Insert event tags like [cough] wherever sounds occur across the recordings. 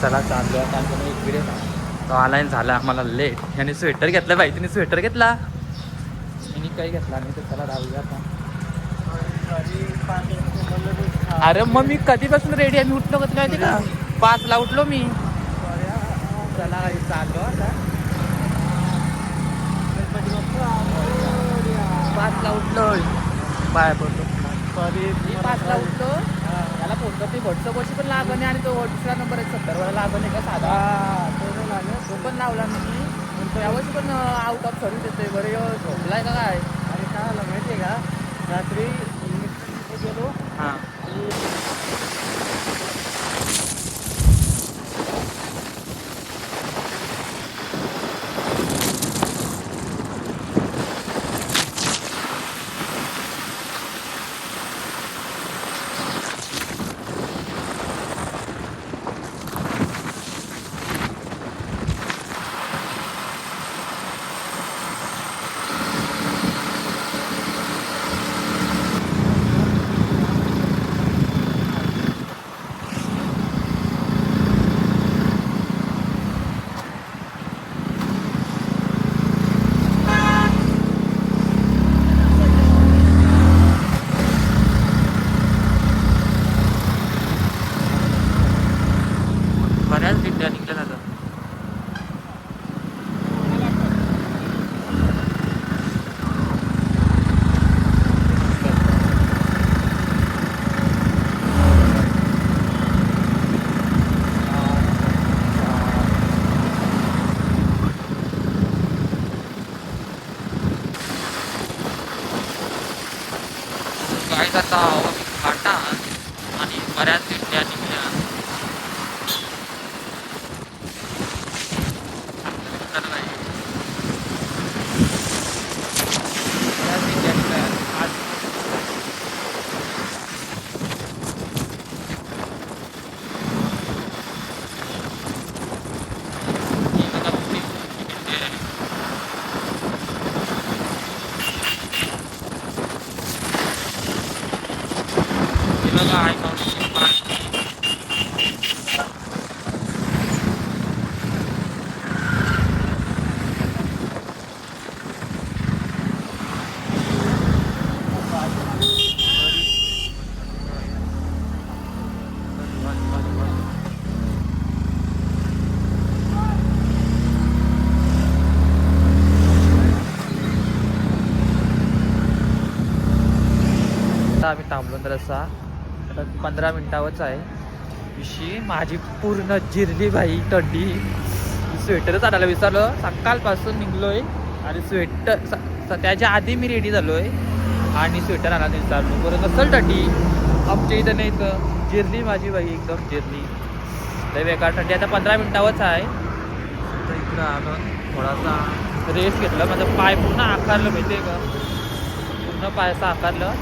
चला चाललो आहे एक व्हिडिओ तो आलाय झाला. आम्हाला लेट ह्याने स्वेटर घेतला बाई. तिने स्वेटर घेतला. मी काही घेतला नाही तर चला राहूया आता अरे मग मी कधीपासून रेडी आहे? मी उठलो कधी माहिती का? पाचला उठलो मी. चला चाललो आता. पाचला उठलो बाय पडलो मी पाचला उठलो. फोन करते व्हॉट्सअप वर्षी पण लागण आणि तो दुसरा नंबर आहे सत्तर वेळा लागण का साधा? तो पण लावला मी यावर्षी पण आउट ऑफ सर्व्हिस येतोय. बरं झोपलाय का काय? आणि काय झालं माहिती आहे का? रात्री मी गेलो हां. काय करता फाटा आणि बऱ्याच दिंड्या निघल्या तर नाही. बऱ्याच दिंड्या निघल्या. आज ही बघा मोठी दिंडी आहे. हे बघा आहे मावशी पार्क आता आम्ही थांबलो तर असा आता पंधरा मिनिटावरच आहे. विशी माझी पूर्ण जिरली भाई थंडी स्वेटरच आणायला विसरलो. सकाळपासून निघलोय आणि स्वेटर स- त्याच्या आधी मी रेडी झालोय आणि स्वेटर आणायला विसरलो. बरं कसं थंडी. आमच्या इथं नाही तर जिरली माझी बाई एकदम जिरली. लय बेकार थंडी. आता पंधरा मिनिटावरच आहे. तर इकडं आलो. थोडासा रेस्ट घेतला. माझं पाय पूर्ण आकारलं माहिती आहे का? पूर्ण पायाचं आकारलं.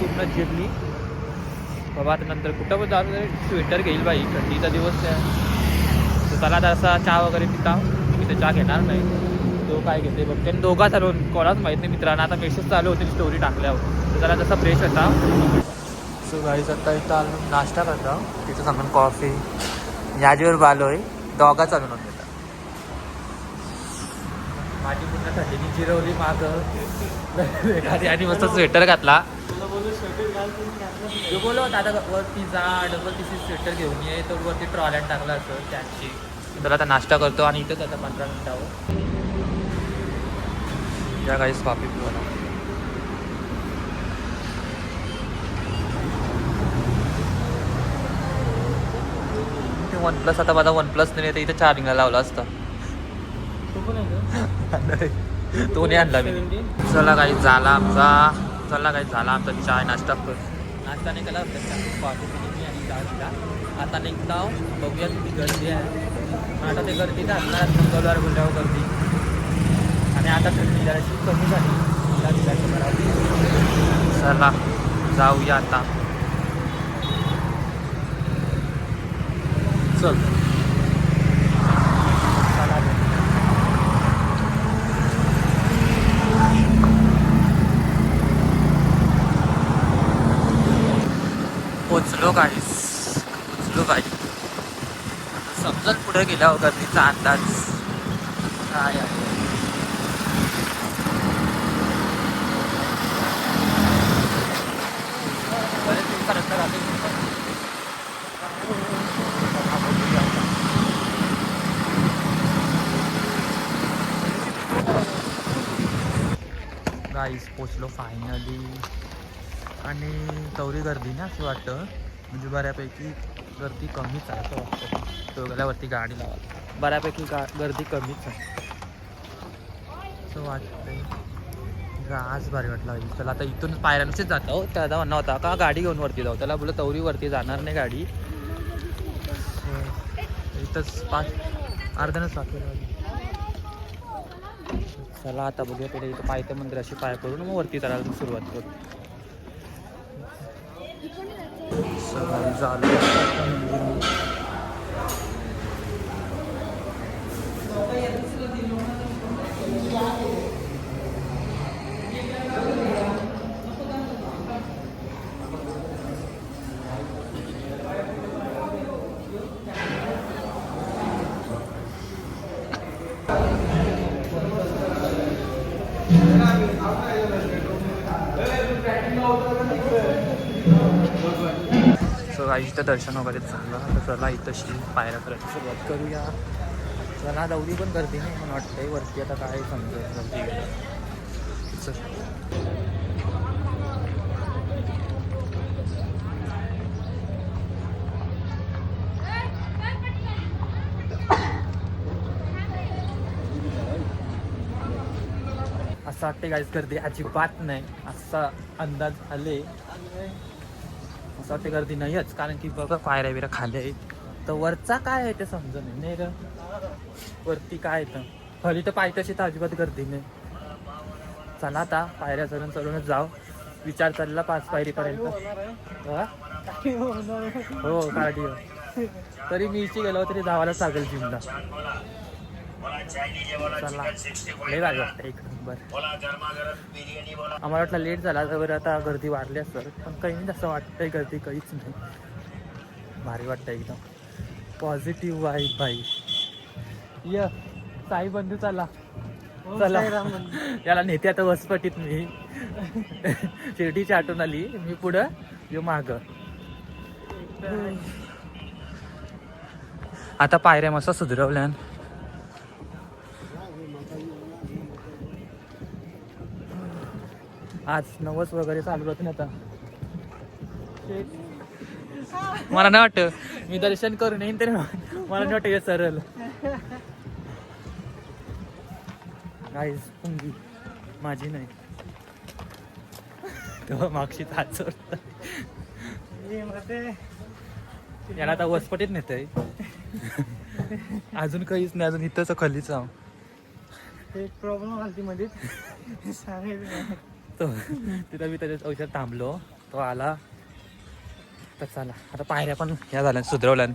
पूर्ण जिरली. बाबा आता नंतर कुठं पण जाऊ स्वेटर घेईल बाई. थंडीचा दिवस आहे. तर त्याला आता असा चहा वगैरे पिता. मी तर चहा घेणार नाही. तो काय घेते बघ. त्यांनी दोघा चालू कोणाच माहीत नाही मित्रांना. आता मेसेज चालू होती स्टोरी टाकल्यावर. तर त्याला तसा फ्रेश होता. सो गाईज आता इथं आलो. नाश्ता करता. तिथं सांगून कॉफी याजीवर बालोय. दोघा चालून होते माझी पूर्ण थंडीने जिरवली मागं. [laughs] एखादी आणि मस्त स्वेटर घातला तुला बोलू स्वेटर घाल तुम्ही बोललो होता आता वरती जा डबल तिची स्वेटर घेऊन ये तर वरती ट्रॉल्यात टाकला असं त्याची. तर आता नाश्ता करतो आणि इथंच आता पंधरा मिनिटावर या काही कॉफी पिवाला वन प्लस आता माझा वन प्लस नाही तर इथं चार्जिंगला लावला असता. तो नाही आणला मी. चला काही झाला आमचा चला काही झाला आमचा चाय नाश्ता. कर नाश्ता नाही केला कॉफी पिली मी आणि चहा पिला आता निघताव बघूया किती गर्दी आहे. आता ते गर्दी असणार मंगळवार बोलल्यावर गर्दी. आणि आता थंडी जराशी कमी झाली. चला जाऊया आता. चल. गेल्यावर गर्दीचा अंदाज काय आहे? गाईस पोचलो फायनली आणि तवरी गर्दी ना असं वाटतं. म्हणजे बऱ्यापैकी गर्दी कमीच आहे असं वाटतं. तो गाडी लावा बऱ्यापैकी गा गर्दी कमीच आहे. असं वाटतंय. आज भारी वाटलं चला आता इथून पायऱ्यांचेच जातो. हो, त्याचा म्हणणं होता का गाडी घेऊन वरती जाऊ. त्याला बोललं तवरीवरती जाणार नाही गाडी. इथंच पाच अर्ध्यानंच बाकी चला आता बघूया पहिले इथं पायथ्या मंदिराशी पाय करून मग वरती चढायला सुरुवात करू. सकाळी झालं आता मंदिर. सो काही इथं दर्शन वगैरे झालं. तर चला इथंशी पायऱ्या करायची सुरुवात करूया. चला दौडी पण गर्दी नाही मला वाटतंय. वरती आता काय समजेल चल. असं वाटते काहीच गर्दी अजिबात नाही. असा अंदाज आले. असं वाटते गर्दी नाहीच कारण की बघा पायऱ्या बिऱ्या खाली आहेत. तर वरचा काय आहे ते समजून नाही रे. वरती काय येतं खाली तर पायथ्याशी तर अजिबात गर्दी नाही. चला आता पायऱ्या चढून चढूनच जाऊ. विचार चालला पाच पायरीपर्यंत. हो? कार्डिओ तरी मी इथे गेलो तरी जावायला लागेल जिमला चला. वाटतं एक नंबर आम्हाला वाटलं लेट झाला तर बरं आता गर्दी वाढली असेल. पण काही नाही तसं वाटतंय गर्दी काहीच नाही. भारी वाटतं एकदम. पॉझिटिव्ह वाईब बाई य साई बंधू चला. चला याला नेते आता वसपटीत मी. शिर्डीची आठवण आली. मी पुढं यो माग. आता पायऱ्या मस्त सुधरवल्यान. आज नवस वगैरे चालू होतं ना आता. मला नाही वाटत. मी दर्शन करून येईन तरी मला नाही वाटत हे सरळ. गाईज पुंगी. माझी नाही. तेव्हा मागशीच हात सोडत याला आता वसपटीत नेतय. अजून काहीच नाही अजून इथंच खलीच आहो. एक प्रॉब्लेम आली मध्ये सांगायचं तो तिथं मी त्याच्यात औषध थांबलो. तो आला. तर चला आता पायऱ्या पण ह्या झाल्या सुधरवल्या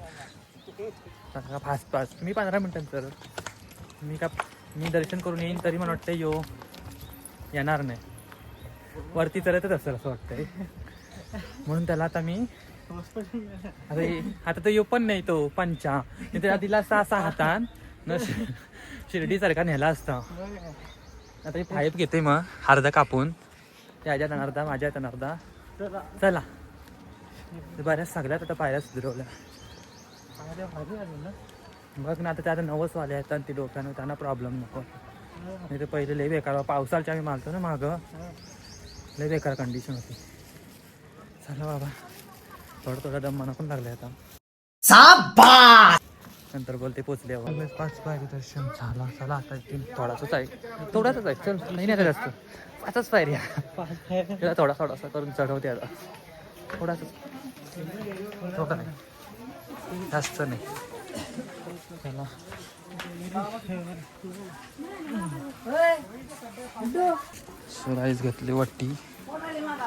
फास्ट फास्ट. मी पंधरा मिनिटांचं सर मी का मी दर्शन करून येईन तरी मला वाटतं यो येणार नाही. वरती चढतच असेल असं वाटतंय. म्हणून त्याला आता मी आता आता तो यो पण नाही तो पंचा. मी त्याला दिला सहा सहा हातान. न शिर्डीसारखा नेला असता. आता हे फाईप घेते मग अर्धा कापून. त्याच्यात अर्धा माझ्यात अर्धा चला. बऱ्याच सगळ्यात आता पायऱ्या सुधरवल्या. बघ ना आता त्यात आता नवस वाले आहेत आणि ते डोक्यानं त्यांना प्रॉब्लेम नको. नाही तर पहिले लय बेकार. पावसाळच्या आम्ही मारतो ना मागं. लय बेकार कंडिशन होती. चला बाबा. थोडं थोडं दम मना पण लागले आता नंतर बोलते पोचले. पाच पायरी दर्शन झाला. चला आता थोडासाच आहे. थोडासाच आहे. चल नाही नाही जास्त. पाचच. त्याला थोडा थोडासा करून चढवते आता. थोडासा थोडा नाही? जास्त नाही. चला. सुराईज घेतली वट्टी.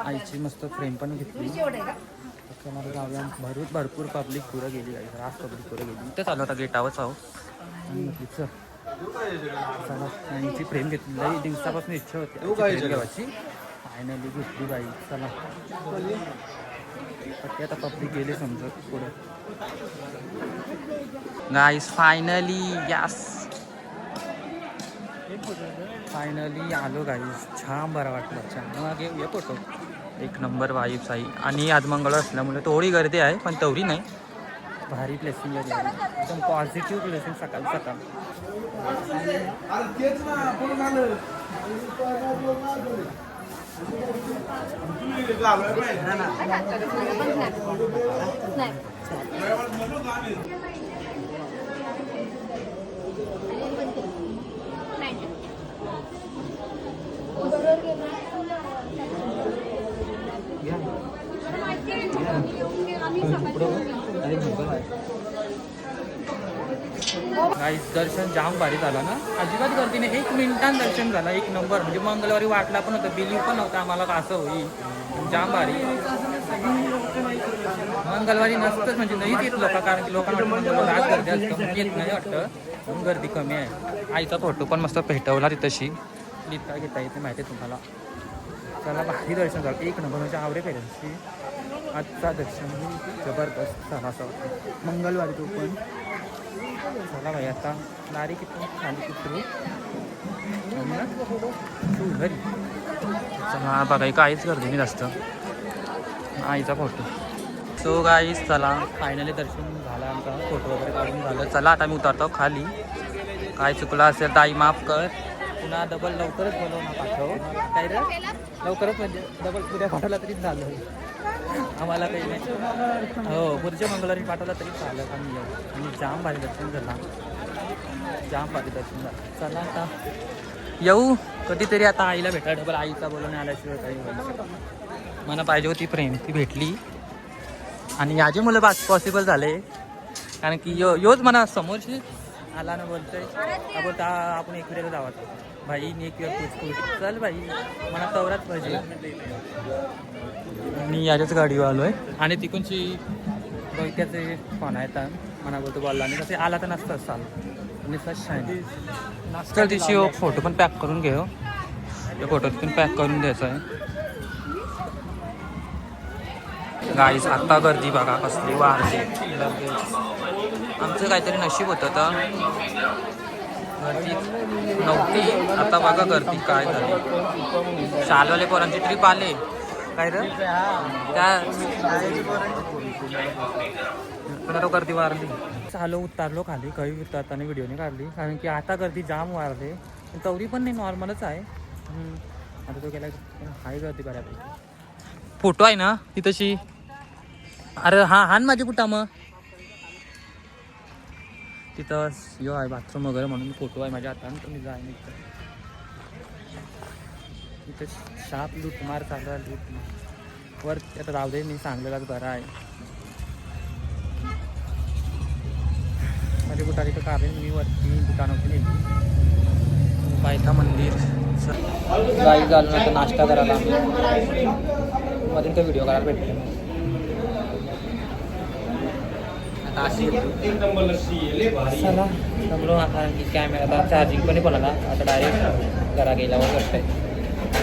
आईची मस्त फ्रेम पण घेतली. त्याच्यामध्ये गावला भरपूर भरपूर पब्लिक पुरं गेली आहे रास पब्लिक पुरं गेली. इथं चालू होता गेटावरच आहो. आणि म्हटली, चल. आईची फ्रेम घेतली. लई दिवसापासून इच्छा होती. घ्यायची फायनली घेतली बाई. चला. आता पब्लिक गेले समजत पुढे. गाईस फायनली यस फायनली आलो गाईस. छान बरं वाटलं. छान. मग ये फोटो. एक नंबर वाईब्स आहे आणि आज मंगळवार असल्यामुळे थोडी गर्दी आहे पण तेवढी नाही. भारी प्लेसिंग आहे. एकदम पॉझिटिव्ह प्लेसिंग सकाळ सकाळ. गाईस दर्शन जाम भारी झालं ना? अजिबात गर्दी नाही. एक मिनिटात दर्शन झालं एक नंबर. म्हणजे मंगळवारी वाटला पण होतं बिलीव पण नव्हतं आम्हाला का असं होईल. जाम भारी. मंगळवारी नसतंच म्हणजे नाहीच येत लोक कारण की लोकांना आज गर्दी असतं येत नाही वाटतं. गर्दी कमी आहे. आईचा फोटो पण मस्त पेटवला तिथशी. लिहिता घेता येते माहिती आहे तुम्हाला. चला भारी दर्शन झालं. एक नंबर म्हणजे आवडे पेरेंट्सची. आजचा दर्शन जबरदस्त झाला असं वाटतं मंगळवारी तो पण झाला भाई आता नारी किती खाली उतरू घरी. चला बघा काहीच गर्दी मी जास्त. आईचा फोटो सो गाईच चला फायनली दर्शन झालं. आमचा फोटो वगैरे काढून झालं. चला आता मी उतरतो खाली. काय चुकलं असेल ताई माफ कर. पुन्हा डबल लवकरच बोलव ना पाठव काय रे? लवकरच म्हणजे डबल उद्या पाठवला तरी झालं आम्हाला काही नाही. हो पुढच्या मंगळवारी पाठवला तरी चालत आम्ही येऊ. आणि जाम भारी दर्शन झाला जाम भारी दर्शन झालं चला आता. येऊ. कधीतरी आता आईला भेटा डबल आईचा बोलवणे आल्याशिवाय काही मला पाहिजे होती प्रेम. ती भेटली. आणि याचे मुलं पास पॉसिबल झाले. कारण की यो योच म्हणा समोरशी आला ना बोलतोय. आपण बोलता आपण एक वेळेला जावाचा भाई नेक वेळ पूछ चल भाई मला तवराच पाहिजे. मी याच्याच गाडीवर आहे आणि तिकडची बैठ्याचे फोन आहेत मना बोलतो बोलला आणि तसे आला तर नसतं चाल. आणि फर्स्ट शाईन. चल दिवशी फोटो पण पॅक करून घे हो. त्या फोटो पण पॅक करून द्यायचा आहे. गाईस आत्ता गर्दी बघा कसली वाढली. आमचं काहीतरी नशीब होतं तर नव्हती. आता बघा गर्दी काय झाली. शालवाले पोरांची ट्रिप आले. काय रे? त्या गर्दी वारली चालू उतारलो खाली काही उतरताना व्हिडिओने काढली. कारण की आता गर्दी जाम वारले तवरी पण नाही नॉर्मलच आहे. आता तो गेला हाय गर्दी बऱ्यापैकी. फोटो आहे ना ती तशी. अरे हा हान माझी कुठं मग? तिथं यो आहे बाथरूम वगैरे म्हणून फोटो आहे माझ्या हातात तर मी जाईन इथं इथं शाप लूटमार चालला आहे लूटमार वर आता राहू दे मी सांगलेलाच बरा आहे. माझ्या कुठं तर कारण मी वरती दुकानावरती नेली. बायका मंदिर. गाई झालं नंतर नाश्ता करायला मध्ये तो व्हिडिओ करायला भेटते आता अशी चला. समोर आता की कॅमेरा आता चार्जिंग पण नाही कोणाला. आता डायरेक्ट घरा गेल्यावर करताय.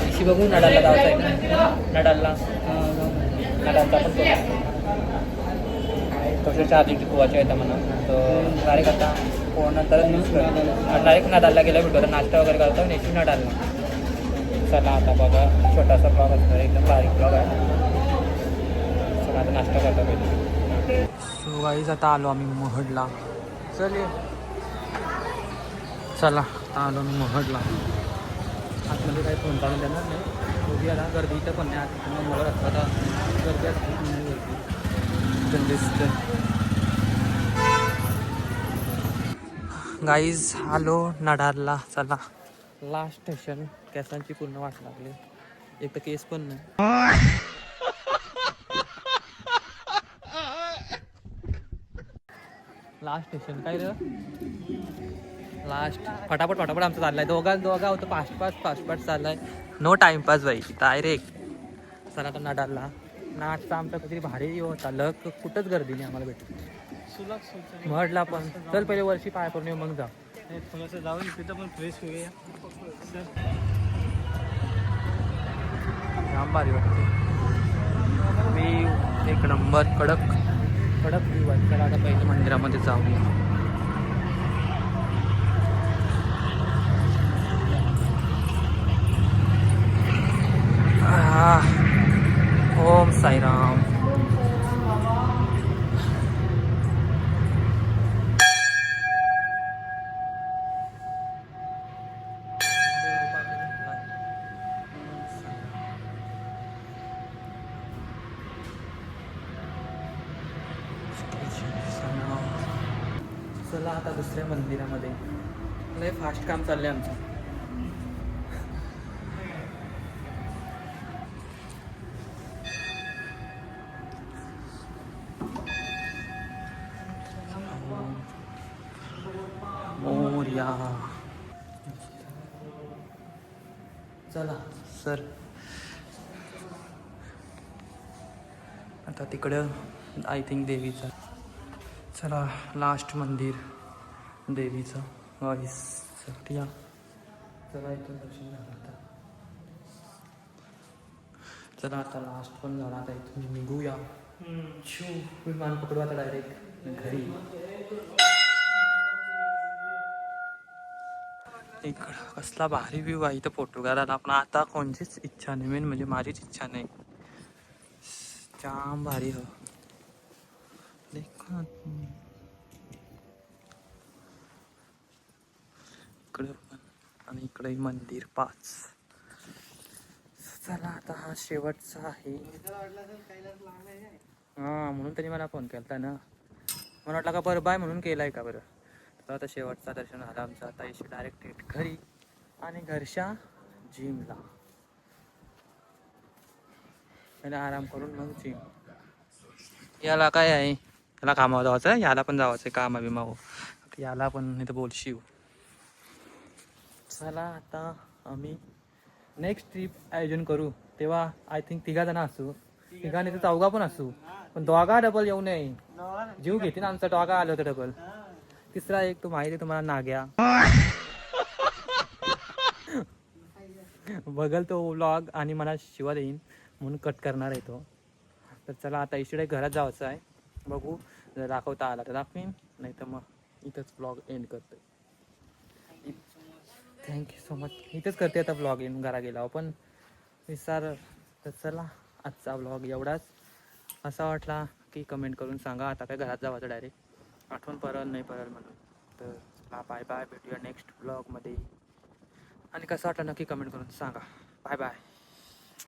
इशी बघू नडालला जायचं आहे ना नडालला नडालचा पण तसं चार्जिंगची पोवाची आहे म्हणा. तर डायरेक्ट आता फोन नंतर यूज करतो डायरेक्ट नडालला गेला भेटतो तर नाश्ता वगैरे करतो नेक्स्ट नडालला. चला आता बघा. छोटासा ब्लॉग असणार एकदम बारीक ब्लॉग आहे. चला आता नाश्ता करता पाहिजे सो गाईज आता आलो आम्ही महडला. चल ये. चला आता आलो आम्ही महडला. आतमध्ये काही फोन चालून देणार नाही. उभी आला गर्दी इथं पण नाही आता मंगळवार असतं आता गर्दी असते नाही गर्दी गाईज आलो नडारला चला. लास्ट स्टेशन केसांची पूर्ण वाट लागली. एक तर केस पण नाही. लास्ट स्टेशन काय रे? लास्ट फटाफट फटाफट आमचं चाललाय. दोघा दोघा होतं फास्ट फास्ट फास्ट फास्ट चाललाय. नो टाइमपास बाई डायरेक्ट चला आता नडारला नाचता आमचा कधी भारी होता. लक कुठंच गर्दी नाही आम्हाला भेटली म्हटला पण चल पहिले वर्षी पाय करून येऊ मग जा. थोडंसं जाऊन तिथं पण फ्रेश होऊया. जाम भारी वाटते. मी एक नंबर कडक कडक व्ह्यू आहे तर आता पहिले मंदिरामध्ये जाऊया. दुसऱ्या मंदिरामध्ये. लय फास्ट काम चाललंय आमचं. मोर्या. चला. सर. आता तिकडं आय थिंक देवीचं. चला लास्ट मंदिर. देवीचं वाईस या चला इथून दर्शन झालं आता. चला आता लास्ट पण झाला आता इथून निघूया. शू विमान पकडू आता डायरेक्ट घरी. इकडं कसला भारी व्ह्यू आहे इथं फोटो काढायला आपण आता कोणचीच इच्छा नाही. मेन म्हणजे माझीच इच्छा नाही. जाम भारी हो. देखा इकडं पण आणि इकडे मंदिर पाच. चला आता हा शेवटचा आहे. हा म्हणून त्यांनी मला फोन केला ना. मला वाटलं का बरं बाय म्हणून केलाय का बरं. तर आता शेवटचा दर्शन झाला आमचा. आता इथे डायरेक्ट थेट घरी आणि घरच्या जिमला आणि आराम करून मग जिम याला काय आहे? याला कामावर जायचं आहे याला पण जावायचं आहे कामा बिमा हो. याला पण नाही तर बोल शिव चला आता आम्ही नेक्स्ट ट्रिप आयोजन करू. तेव्हा आय थिंक तिघा जण असू. तिघांनी तर चौघा पण असू. पण दोघा डबल येऊ नये. जीव घेते ना आमचा डॉगा आलं होतं डबल तिसरा एक तो माहिती आहे तुम्हाला नाग्या. बघल तो व्लॉग आणि मला शिवा देईन म्हणून कट करणार आहे तो. तर चला आता इकडे घरात जायचं आहे. बघू जर दाखवता आला तर दाखवीन. नाही तर मग इथंच ब्लॉग एंड करतोय. थँक्यू सो मच इथंच करते आता ब्लॉग येऊन घरा गेला पण विसार तर चला आजचा ब्लॉग एवढाच. असा वाटला की कमेंट करून सांगा. आता काय घरात जावाचं डायरेक्ट आठवण परल नाही परल म्हणून. तर चला बाय बाय भेटूया नेक्स्ट ब्लॉगमध्ये आणि कसं वाटलं नक्की कमेंट करून सांगा. Bye bye